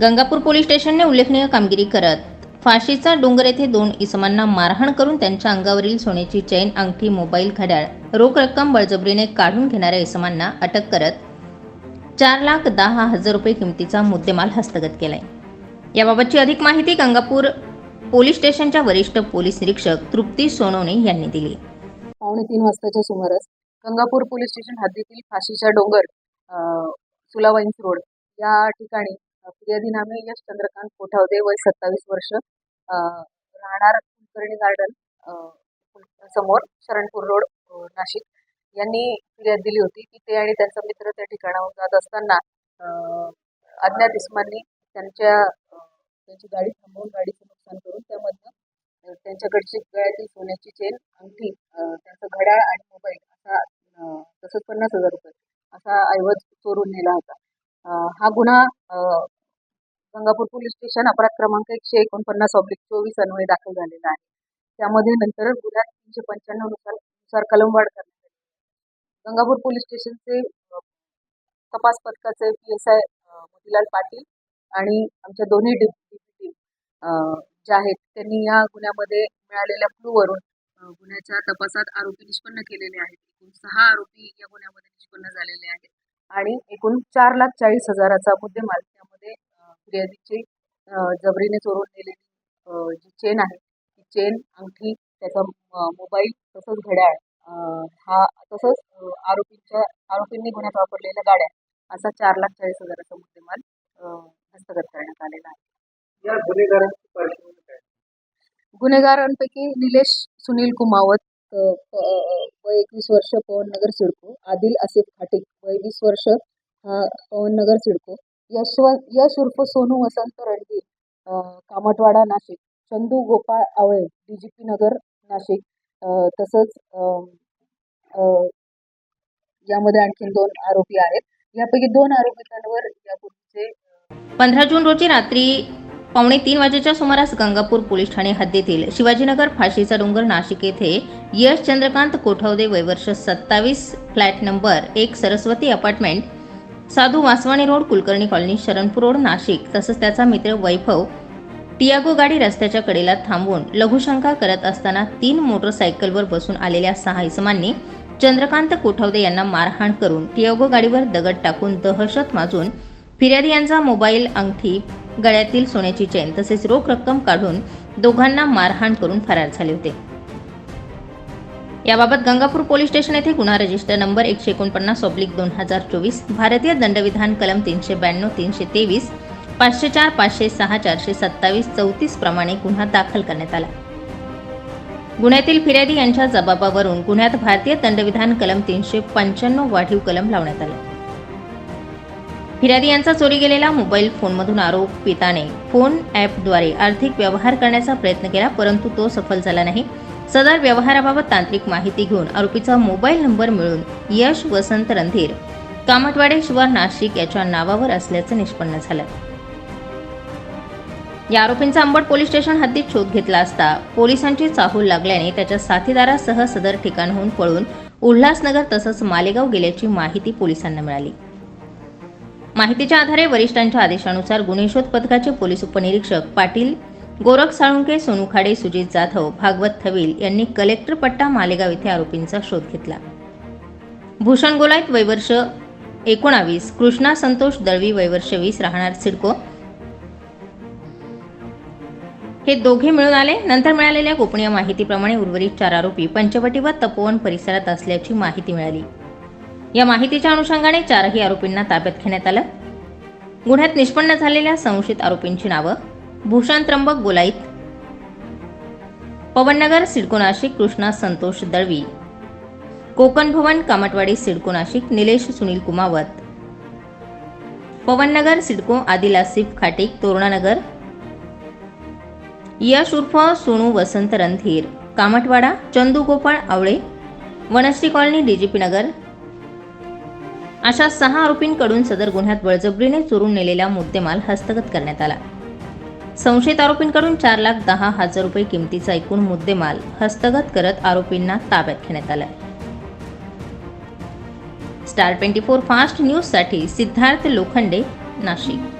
Gangapur police स्टेशनने उल्लेखनीय कामगिरी करत फाशीचा डोंगर येथे दोन इसमांना मारहाण करून त्यांच्या अंगावरील सोन्याची चैन अंगठी मोबाईल घड्याळ रोख रक्कम बळजबरीने काढून घेणाऱ्या इसमांना अटक करत चार लाख दहा हजार रुपये किमतीचा मुद्देमाल हस्तगत केलाय. याबाबतची अधिक माहिती गंगापूर पोलीस स्टेशनच्या वरिष्ठ पोलीस निरीक्षक तृप्ती सोनवणे यांनी दिली. पावणे तीन वाजताच्या सुमारास गंगापूर पोलीस स्टेशन हद्दीतील फाशीचा डोंगर सुलावाईन्स रोड या ठिकाणी प्रियदिनामे यश चंद्रकांत कोठावदे वय सत्तावीस वर्ष. राहणार कुलकर्णी गार्डन समोर शरणपूर रोड नाशिक. यांनी फिर्याद दिली होती. की ते आणि त्यांचा मित्र त्या ठिकाणाहून जात असताना अज्ञात इस्मांनी त्यांच्या त्यांची गाडी थांबवून गाडीचं नुकसान करून त्यामधनं त्यांच्याकडची गळ्यातील सोन्याची चेन अंगठी त्यांचं घड्याळ आणि मोबाईल असा तसंच पन्नास हजार रुपये असा ऐवज चोरून नेला होता. हा गुन्हा गंगापूर पोलीस स्टेशन अपराध क्रमांक एकशे एकोणपन्नास ऑब्लिक चोवीस अन्वये दाखल झालेला आहे. त्यामध्ये नंतर गुन्ह्यात तीनशे पंच्याण्णवनुसार नुसार कलमवाढ करण्यात आली. गंगापूर पोलीस स्टेशनचे तपास पथकाचे P S I Motilal Patil आणि आमच्या दोन्ही डिप्युटी टीम ज्या आहेत त्यांनी या गुन्ह्यामध्ये मिळालेल्या क्लूवरून गुन्ह्याच्या तपासात आरोपी निष्पन्न केलेले आहेत. एकूण सहा आरोपी या गुन्ह्यामध्ये निष्पन्न झालेले आहेत आणि एकूण चार लाख चाळीस हजाराचा मुद्देमाल फिर्यादीची जबरीने चोरून नेलेली जी चेन आहे ती चेन अंगठी त्याचा मोबाईल तसंच घड्याळ हा तसंच आरोपींच्या आरोपींनी गुन्ह्यात वापरलेल्या गाड्या असा चार लाख चाळीस हजाराचा मुद्देमाल हस्तगत करण्यात आलेला आहे. गुन्हेगारांची गुन्हेगारांपैकी निलेश सुनील कुमावत वय एकवीस वर्ष पवननगर सिडको आदिल आसिफ खाटिक वय वीस वर्ष हा पवननगर सिडको यशवंत यश उर्फ Sonu Vasant Ranveer Kamatwada Nashik Chandu Gopal Awale D G P Nagar Nashik तसंच यामध्ये आणखी दोन आरोपी आहेत. यापैकी दोन आरोपितांवर यापूर्वीचे पंधरा जून रोजी रात्री पावणे तीन वाजेच्या सुमारास गंगापूर पोलीस ठाणे हद्दीतील शिवाजीनगर फाशीचा डोंगर नाशिक येथे यश चंद्रकांत कोठवदे वयवर्ष सत्तावीस फ्लॅट नंबर एक Saraswati apartment Sadhu Vaswani road Kulkarni colony Sharanpur road Nashik. तसंच त्याचा मित्र वैभव टियागो गाडी रस्त्याच्या कडेला थांबवून लघुशंका करत असताना तीन मोटरसायकलवर बसून आलेल्या सहा इसमांनी चंद्रकांत कोठवदे यांना मारहाण करून टियागो गाडीवर दगड टाकून दहशत माजून फिर्यादी यांचा मोबाईल अंगठी गळ्यातील सोन्याची चैन तसेच रोख रक्कम काढून दोघांना मारहाण करून फरार झाले होते. याबाबत गंगापूर पोलीस स्टेशन येथे गुन्हा रजिस्टर नंबर एकशे एकोणपन्नास ऑब्लिक दोन हजार चोवीस भारतीय दंडविधान कलम तीनशे ब्याण्णव तीनशे तेवीस पाचशे चार पाचशे सहा चारशे सत्तावीस चौतीस प्रमाणे गुन्हा दाखल करण्यात आला. गुन्ह्यातील फिर्यादी यांच्या जबाबावरून गुन्ह्यात भारतीय दंडविधान कलम तीनशे पंच्याण्णव वाढीव कलम लावण्यात आला. फिर्यादी यांचा चोरी गेलेला मोबाईल फोनमधून आरोपिताने फोन ॲपद्वारे आर्थिक व्यवहार करण्याचा प्रयत्न केला परंतु तो सफल झाला नाही. सदर व्यवहाराबाबत तांत्रिक माहिती घेऊन आरोपीचा मोबाईल नंबर मिळून यश वसंत रणधीर कामटवाडे शिवार नाशिक याच्या नावावर असल्याचं निष्पन्न झालं. या आरोपींचा अंबड पोलीस स्टेशन हद्दीत शोध घेतला असता पोलिसांची चाहूल लागल्याने त्याच्या साथीदारासह सदर ठिकाणहून पळून उल्हासनगर तसंच मालेगाव गेल्याची माहिती पोलिसांना मिळाली. माहितीच्या आधारे वरिष्ठांच्या आदेशानुसार गुन्हे शोध पथकाचे पोलीस उपनिरीक्षक पाटील गोरख साळुंके सोनू खाडे सुजित जाधव भागवत थविल यांनी कलेक्टर पट्टा मालेगाव येथे आरोपींचा शोध घेतला. भूषण गोलायत वयवर्ष एकोणावीस कृष्णा संतोष दळवी वयवर्ष वीस राहणार सिडको. हे दोघे मिळून आले. नंतर मिळालेल्या गोपनीय माहितीप्रमाणे उर्वरित चार आरोपी पंचवटी व तपोवन परिसरात असल्याची माहिती मिळाली. या माहितीच्या अनुषंगाने चारही आरोपींना ताब्यात घेण्यात आलं. गुन्ह्यात निष्पन्न झालेल्या संशयित आरोपींची नावं भूषण त्र्यंबक गोलाईत पवननगर सिडको नाशिक कृष्णा संतोष दळवी. कोकण भवन कामटवाडी सिडको नाशिक निलेश सुनील कुमावत. पवननगर सिडको आदिल आसिफ खाटिक तोरणानगर. यश उर्फ सोनू वसंत रणधीर. कामटवाडा चंदू गोपाळ आवळे. Vanashree colony DGP Nagar. अशा सहा आरोपींकडून सदर गुन्ह्यात बळजबरीने चोरून नेलेला मुद्देमाल हस्तगत करण्यात आला. संशयित आरोपींकडून चार लाख दहा हजार रुपये किमतीचा एकूण मुद्देमाल हस्तगत करत आरोपींना ताब्यात घेण्यात आला स्टार ट्वेंटी फोर फास्ट न्यूजसाठी सिद्धार्थ लोखंडे नाशिक.